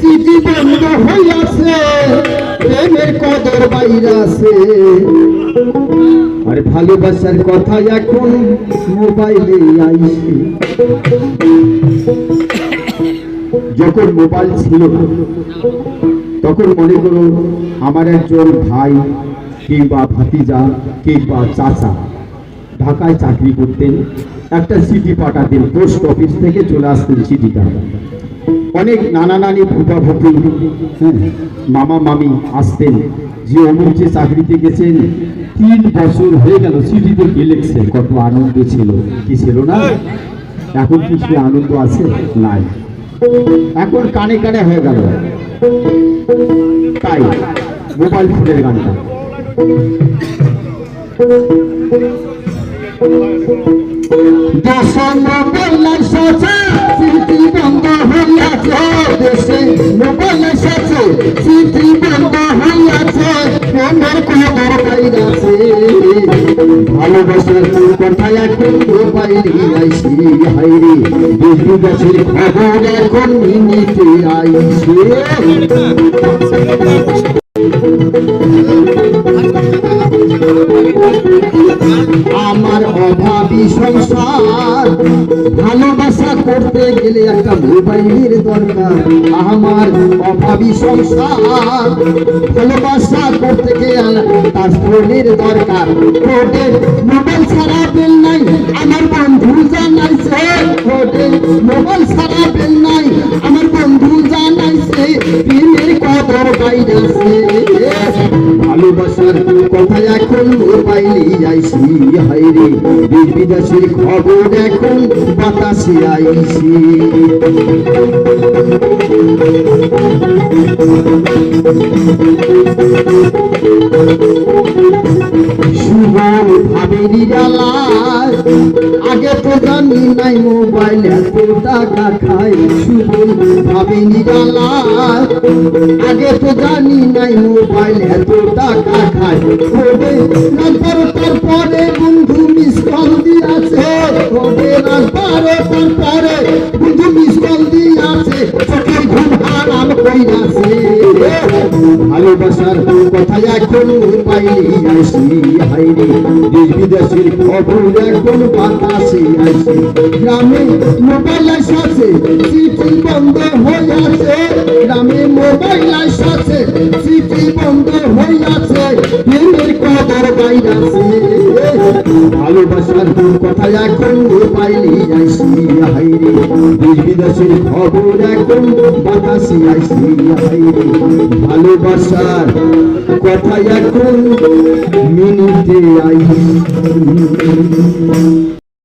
চিঠি বন্ধ হইয়াছে, প্রেমের কদর বাইরাছে। আর ভালোবাসার কথা এখন মোবাইলে আইছে। যখন মোবাইল ছিল, তখন মনে করুন আমার একজন ভাই কিংবা ভাতিজা কিংবা চাচা ঢাকায় চাকরি করতেন, একটা চিঠি পাঠাতেন, পোস্ট অফিস থেকে চলে আসতেন চিঠিটা। অনেক নানা নানি ফুপা ফুপি হ্যাঁ, মামা মামি আসতেন যে অমুক যে চাকরিতে গেছেন তিন বছর হয়ে গেল চিঠিতে কে লিখছে কত আনন্দ ছিল কি ছিল না? এখন কি সে আনন্দ আছে? নাই। এখন কানে কানে হয়ে গেল। তাই মোবাইল ফোনের গানটা। দেশে স্মৃতি বন্ধ পাইয়াছে ভালোবাসার কথা এখন মোবাইলে আইছি হাইরে দেশ বিদেশের খবর এখন আমার অভাবী সংসার, ভালোবাসা করতে গেলে একটা মোবাইলের দরকার। আমার অভাবী সংসার, ভালোবাসা করতে গেলে তার ফোনের দরকার। মোবাইল ছাড়া বেল নাই, আমার মোবাইলে হাইরে দেশ বিদেশের খবর এখন বাতাসে আইছি সুবল ভাবে নিরালায় আগে তো জানি নাই মোবাইল এত টাকা খায়। সুবল ভাবে নিরালায় আগে তো জানি নাই মোবাইল এত টাকা খায়। ওরে নাম্বার তারপরে বন্ধু মিস কল দিয়াছে। ওরে নাম্বার তারপরে বন্ধু মিস কল দিয়াছে। চোখের ঘুম হারাম কইরাছে ভালোবাসার এখন পাইলি আসি হাইরে দেশ বিদেশের খবর এখন বাতাসে আসি গ্রামে মোবাইল আছে চিঠি বন্ধ হইয়াছে। গ্রামে মোবাইল আছে চিঠি বন্ধ প্রেমের কদর বাইরাছে ভালোবাসার কথা এখন পাইলি আইসি হাইরে দেশ বিদেশের খবর এখন বাতাসি আইসি হাইরে ভালোবাসার কথা এখন মিনিটে আইসি।